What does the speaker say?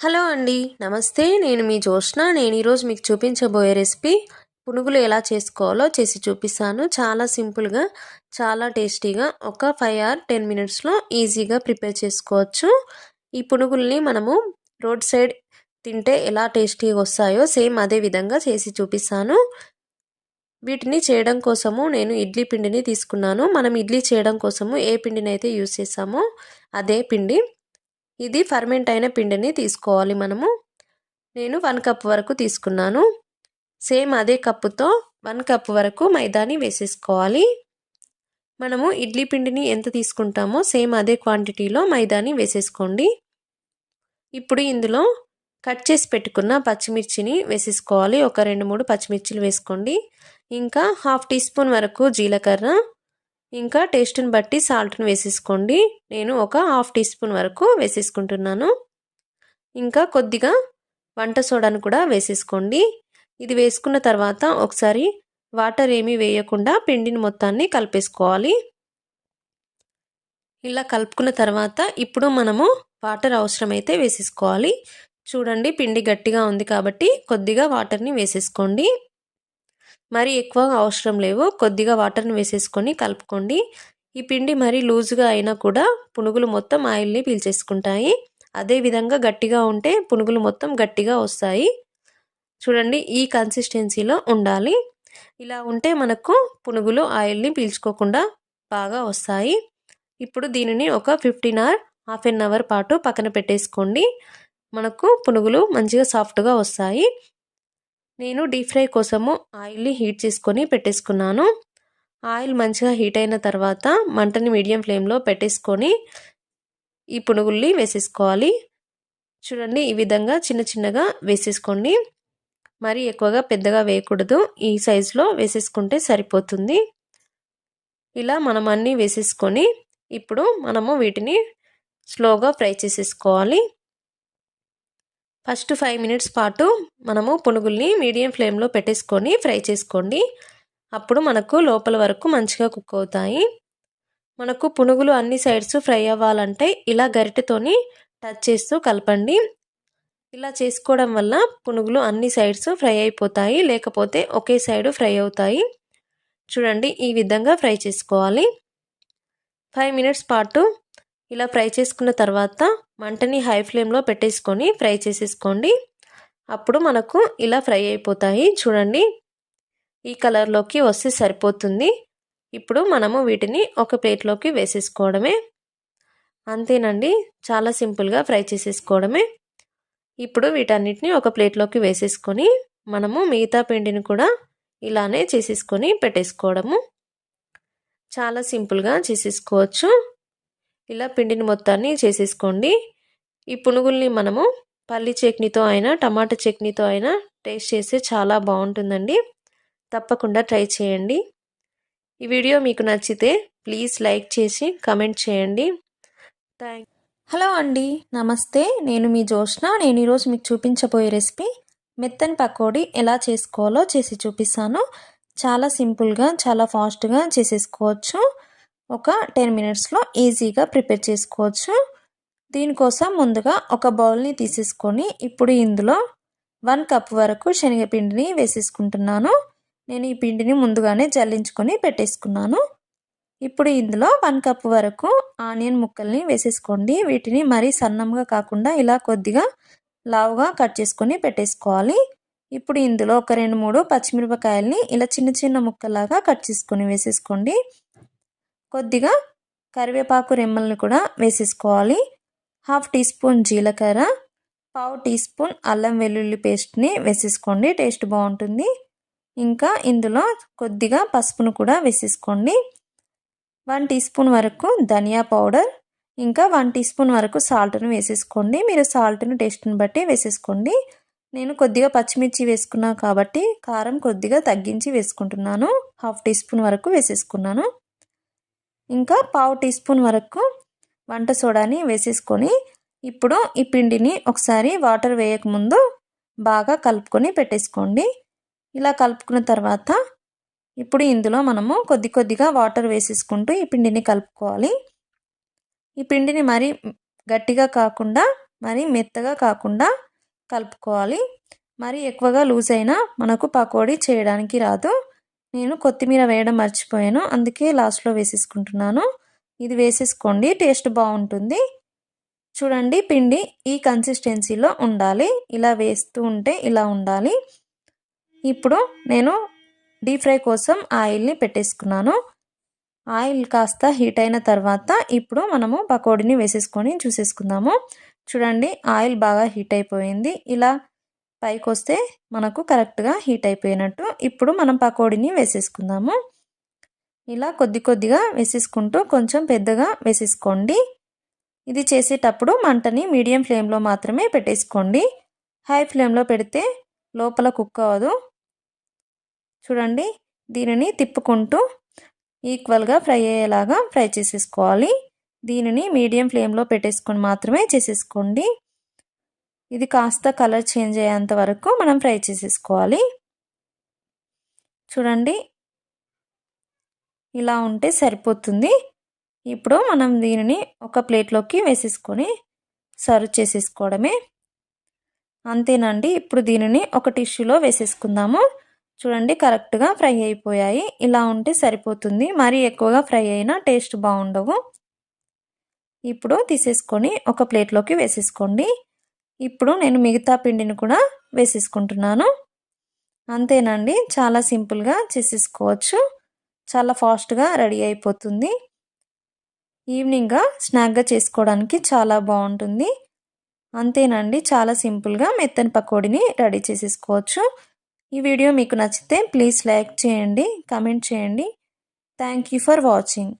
Hello అండి నమస్తే. నేను మీ జోష్న నేను ఈరోజు మీకు చూపించబోయే రెసిపీ పునుగులు ఎలా చేసుకోవాలో చేసి చూపిస్తాను. చాలా సింపుల్గా చాలా టేస్టీగా ఒక ఫైవ్ ఆర్ టెన్ మినిట్స్లో ఈజీగా ప్రిపేర్ చేసుకోవచ్చు. ఈ పునుగుల్ని మనము రోడ్ సైడ్ తింటే ఎలా టేస్టీగా వస్తాయో సేమ్ అదే విధంగా చేసి చూపిస్తాను. వీటిని చేయడం కోసము నేను ఇడ్లీ పిండిని తీసుకున్నాను. మనం ఇడ్లీ చేయడం కోసము ఏ పిండిని అయితే యూస్ చేసామో అదే పిండి. ఇది ఫర్మెంట్ అయిన పిండిని తీసుకోవాలి మనము. నేను వన్ కప్ వరకు తీసుకున్నాను. సేమ్ అదే కప్పుతో వన్ కప్ వరకు మైదాని వేసేసుకోవాలి. మనము ఇడ్లీ పిండిని ఎంత తీసుకుంటామో సేమ్ అదే క్వాంటిటీలో మైదాని వేసేసుకోండి. ఇప్పుడు ఇందులో కట్ చేసి పెట్టుకున్న పచ్చిమిర్చిని వేసేసుకోవాలి. ఒక రెండు మూడు పచ్చిమిర్చిలు వేసుకోండి. ఇంకా హాఫ్ టీ స్పూన్ వరకు జీలకర్ర ఇంకా టేస్ట్ని బట్టి సాల్ట్ని వేసేసుకోండి. నేను ఒక హాఫ్ టీ స్పూన్ వరకు వేసేసుకుంటున్నాను. ఇంకా కొద్దిగా వంట సోడాను కూడా వేసేసుకోండి. ఇది వేసుకున్న తర్వాత ఒకసారి వాటర్ ఏమీ వేయకుండా పిండిని మొత్తాన్ని కలిపేసుకోవాలి. ఇలా కలుపుకున్న తర్వాత ఇప్పుడు మనము వాటర్ అవసరమైతే వేసేసుకోవాలి. చూడండి పిండి గట్టిగా ఉంది కాబట్టి కొద్దిగా వాటర్ని వేసేసుకోండి. మరి ఎక్కువ అవసరం లేవు. కొద్దిగా వాటర్ని వేసేసుకొని కలుపుకోండి. ఈ పిండి మరీ లూజుగా అయినా కూడా పునుగులు మొత్తం ఆయిల్ని పీల్చేసుకుంటాయి. అదేవిధంగా గట్టిగా ఉంటే పునుగులు మొత్తం గట్టిగా వస్తాయి. చూడండి ఈ కన్సిస్టెన్సీలో ఉండాలి. ఇలా ఉంటే మనకు పునుగులు ఆయిల్ని పీల్చుకోకుండా బాగా వస్తాయి. ఇప్పుడు దీనిని ఒక fifteen hour half an hour పాటు పక్కన పెట్టేసుకోండి. మనకు పునుగులు మంచిగా సాఫ్ట్గా వస్తాయి. నేను డీప్ ఫ్రై కోసము ఆయిల్ని హీట్ చేసుకొని పెట్టేసుకున్నాను. ఆయిల్ మంచిగా హీట్ అయిన తర్వాత మంటని మీడియం ఫ్లేమ్లో పెట్టేసుకొని ఈ పునుగుల్ని వేసేసుకోవాలి. చూడండి ఈ విధంగా చిన్న చిన్నగా వేసేసుకోండి. మరి ఎక్కువగా పెద్దగా వేయకూడదు. ఈ సైజులో వేసేసుకుంటే సరిపోతుంది. ఇలా మనం అన్నీ వేసేసుకొని ఇప్పుడు మనము వీటిని స్లోగా ఫ్రై చేసేసుకోవాలి. ఫస్ట్ ఫైవ్ మినిట్స్ పాటు మనము పునుగుల్ని మీడియం ఫ్లేమ్లో పెట్టేసుకొని ఫ్రై చేసుకోండి. అప్పుడు మనకు లోపల వరకు మంచిగా కుక్ అవుతాయి. మనకు పునుగులు అన్ని సైడ్స్ ఫ్రై అవ్వాలంటే ఇలా గరిటెతోని టచ్ చేస్తూ కలపండి. ఇలా చేసుకోవడం వల్ల పునుగులు అన్ని సైడ్స్ ఫ్రై అయిపోతాయి. లేకపోతే ఒకే సైడు ఫ్రై అవుతాయి. చూడండి ఈ విధంగా ఫ్రై చేసుకోవాలి. ఫైవ్ మినిట్స్ పాటు ఇలా ఫ్రై చేసుకున్న తర్వాత మంటని హై ఫ్లేమ్లో పెట్టేసుకొని ఫ్రై చేసేసుకోండి. అప్పుడు మనకు ఇలా ఫ్రై అయిపోతాయి. చూడండి. ఈ కలర్లోకి వస్తే సరిపోతుంది. ఇప్పుడు మనము వీటిని ఒక ప్లేట్లోకి వేసేసుకోవడమే. అంతేనండి. చాలా సింపుల్గా ఫ్రై చేసేసుకోవడమే. ఇప్పుడు వీటన్నిటిని ఒక ప్లేట్లోకి వేసేసుకొని మనము మిగతా పిండిని కూడా ఇలానే చేసేసుకొని పెట్టేసుకోవడము. చాలా సింపుల్గా చేసేసుకోవచ్చు. ఇలా పిండిని మొత్తాన్ని చేసేసుకోండి. ఈ పునుగుల్ని మనము పల్లి చట్నీతో అయినా టమాటా చట్నీతో అయినా టేస్ట్ చేస్తే చాలా బాగుంటుందండి. తప్పకుండా ట్రై చేయండి. ఈ వీడియో మీకు నచ్చితే ప్లీజ్ లైక్ చేసి కమెంట్ చేయండి. థ్యాంక్ హలో అండి. నమస్తే. నేను మీ జోష్న నేను ఈరోజు మీకు చూపించబోయే రెసిపీ మెత్తని పకోడీ ఎలా చేసుకోవాలో చేసి చూపిస్తాను. చాలా సింపుల్గా చాలా ఫాస్ట్గా చేసేసుకోవచ్చు. ఒక టెన్ మినిట్స్లో ఈజీగా ప్రిపేర్ చేసుకోవచ్చు. దీనికోసం ముందుగా ఒక బౌల్ని తీసేసుకొని ఇప్పుడు ఇందులో వన్ కప్ వరకు శనగపిండిని వేసేసుకుంటున్నాను. నేను ఈ పిండిని ముందుగానే జల్లించుకొని పెట్టేసుకున్నాను. ఇప్పుడు ఇందులో వన్ కప్ వరకు ఆనియన్ ముక్కల్ని వేసేసుకోండి. వీటిని మరీ సన్నంగా కాకుండా ఇలా కొద్దిగా లావుగా కట్ చేసుకొని పెట్టేసుకోవాలి. ఇప్పుడు ఇందులో ఒక రెండు మూడు పచ్చిమిరపకాయల్ని ఇలా చిన్న చిన్న ముక్కలాగా కట్ చేసుకొని వేసేసుకోండి. కొద్దిగా కరివేపాకు రెమ్మల్ని కూడా వేసేసుకోవాలి. హాఫ్ టీ స్పూన్ జీలకర్ర పావు టీ స్పూన్ అల్లం వెల్లుల్లి పేస్ట్ని వేసేసుకోండి టేస్ట్ బాగుంటుంది. ఇంకా ఇందులో కొద్దిగా పసుపును కూడా వేసేసుకోండి. వన్ టీ స్పూన్ వరకు ధనియా పౌడర్ ఇంకా వన్ టీ స్పూన్ వరకు సాల్ట్ను వేసేసుకోండి. మీరు సాల్ట్ను టేస్ట్ని బట్టి వేసేసుకోండి. నేను కొద్దిగా పచ్చిమిర్చి వేసుకున్నా కాబట్టి కారం కొద్దిగా తగ్గించి వేసుకుంటున్నాను. హాఫ్ టీ స్పూన్ వరకు వేసేసుకున్నాను. ఇంకా పావు టీ స్పూన్ వరకు వంట సోడాని వేసేసుకొని ఇప్పుడు ఈ పిండిని ఒకసారి వాటర్ వేయకముందు బాగా కలుపుకొని పెట్టేసుకోండి. ఇలా కలుపుకున్న తర్వాత ఇప్పుడు ఇందులో మనము కొద్ది కొద్దిగా వాటర్ వేసేసుకుంటూ ఈ పిండిని కలుపుకోవాలి. ఈ పిండిని మరి గట్టిగా కాకుండా మరి మెత్తగా కాకుండా కలుపుకోవాలి. మరి ఎక్కువగా లూజ్ అయినా మనకు పకోడీ చేయడానికి రాదు. నేను కొత్తిమీర వేయడం మర్చిపోయాను. అందుకే లాస్ట్లో వేసేసుకుంటున్నాను. ఇది వేసేసుకోండి. టేస్ట్ బాగుంటుంది. చూడండి పిండి ఈ కన్సిస్టెన్సీలో ఉండాలి. ఇలా వేస్తూ ఉంటే ఇలా ఉండాలి. ఇప్పుడు నేను డీప్ ఫ్రై కోసం ఆయిల్ని పెట్టేసుకున్నాను. ఆయిల్ కాస్త హీట్ అయిన తర్వాత ఇప్పుడు మనము పకోడీని వేసేసుకొని చూసేసుకుందాము. చూడండి ఆయిల్ బాగా హీట్ అయిపోయింది. ఇలా పైకి వస్తే మనకు కరెక్ట్గా హీట్ అయిపోయినట్టు ఇప్పుడు మనం పకోడీని వేసేసుకుందాము. ఇలా కొద్ది కొద్దిగా వేసేసుకుంటూ కొంచెం పెద్దగా వేసేసుకోండి. ఇది చేసేటప్పుడు మంటని మీడియం ఫ్లేమ్లో మాత్రమే పెట్టేసుకోండి. హై ఫ్లేమ్లో పెడితే లోపల కుక్ అవ్వదు. చూడండి దీనిని తిప్పుకుంటూ ఈక్వల్గా ఫ్రై అయ్యేలాగా ఫ్రై చేసేసుకోవాలి. దీనిని మీడియం ఫ్లేమ్లో పెట్టేసుకొని మాత్రమే చేసేసుకోండి. ఇది కాస్త కలర్ చేంజ్ అయ్యేంత వరకు మనం ఫ్రై చేసేసుకోవాలి. చూడండి. ఇలా ఉంటే సరిపోతుంది. ఇప్పుడు మనం దీనిని ఒక ప్లేట్లోకి వేసేసుకొని సర్వ్ చేసేసుకోవడమే. అంతేనండి. ఇప్పుడు దీనిని ఒక టిష్యూలో వేసేసుకుందాము. చూడండి కరెక్ట్గా ఫ్రై అయిపోయాయి. ఇలా ఉంటే సరిపోతుంది. మరీ ఎక్కువగా ఫ్రై అయినా టేస్ట్ బాగుండవు. ఇప్పుడు తీసేసుకొని ఒక ప్లేట్లోకి వేసేసుకోండి. ఇప్పుడు నేను మిగతా పిండిని కూడా వేసేసుకుంటున్నాను. అంతేనండి చాలా సింపుల్గా చేసేసుకోవచ్చు. చాలా ఫాస్ట్గా రెడీ అయిపోతుంది. ఈవినింగ్గా స్నాక్గా చేసుకోవడానికి చాలా బాగుంటుంది. అంతేనండి చాలా సింపుల్గా మెత్తని పకోడీని రెడీ చేసేసుకోవచ్చు. ఈ వీడియో మీకు నచ్చితే ప్లీజ్ లైక్ చేయండి కమెంట్ చేయండి. Thank you for watching.